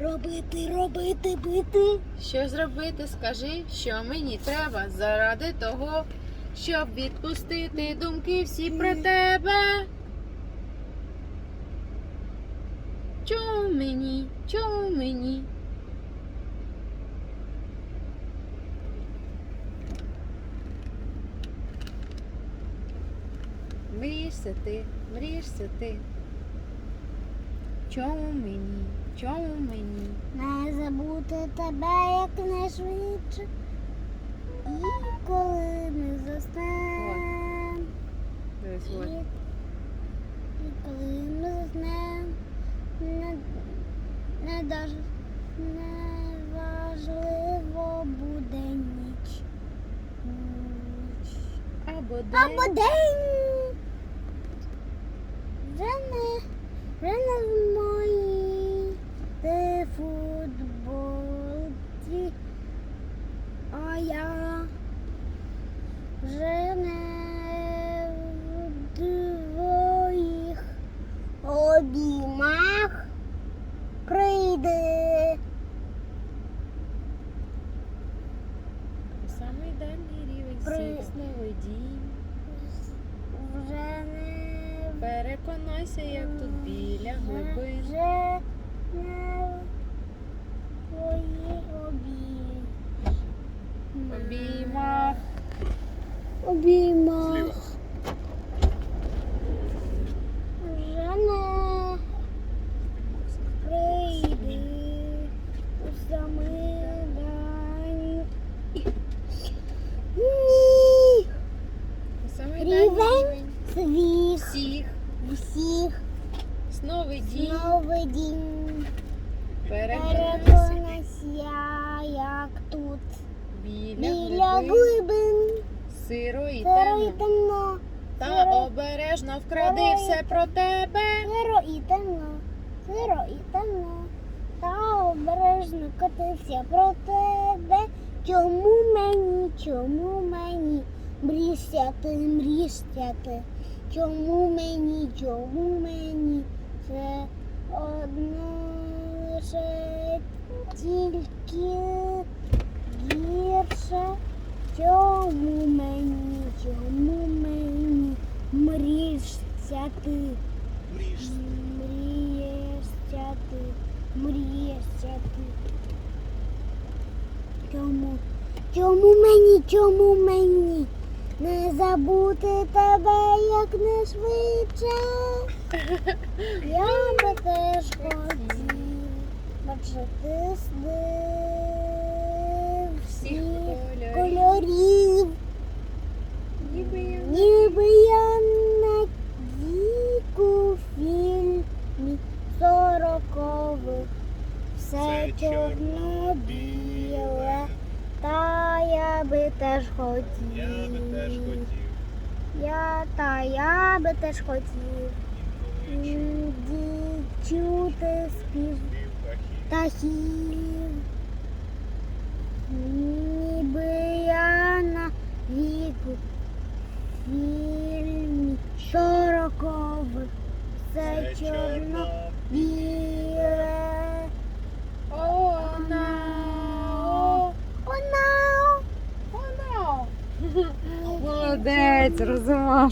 Робити, робити, бити. Що зробити, скажи, що мені треба заради того, щоб відпустити думки всі про тебе. Чому мені, чому мені? Мрієшся ти, мрієшся ти. Чому мені, чому мені? Не забути тебе як не. І коли ми заснемо. Дивись, І, ось. і коли ми заснемо. Не, не даже не важливо буде ніч. Ніч. Або день. Або день. Вже не, вже не в моїй ти футболці, а я вже не в твоїх обіймах прийде. Самий дальній рівень При- сновидінь. Вже не Переконайся, як тут біля глибин. Вже не в. Обіймах. Обіймах. Вже не прийди у самий день. Ні. Самий Рівень дальній рівень Свіх всіх всіх сновидінь. сновидінь. Переконайся Переконайся, як тут біля біля глибин. Сиро і сиро і темно. темно, Та сиро- обережно вкради Сиро все про тебе. сиро і темно, сиро і темно, та обережно котився про тебе. Чому мені, чому мені мрішся ти, мрішся ти? Чому мені, чому мені це одно лише тільки гірше? Чому мені, чому мені мрішся ти? Мрієшся ти, мрієшся ти. Чому? Чому мені, чому мені? Не забути тебе як не швидше. Я би теж хотів бачити сни Всіх всіх кольорів. кольорів. Ніби я Ніби я на діку фільмі сорокових. Все чорно-біле, та я би теж хотів. Я би теж хотів. Я та я би теж хотів чути спів птахів. Ніби я на віку фільмі широкових. Все Це чорно біле. О, на. Молодець, розумашка.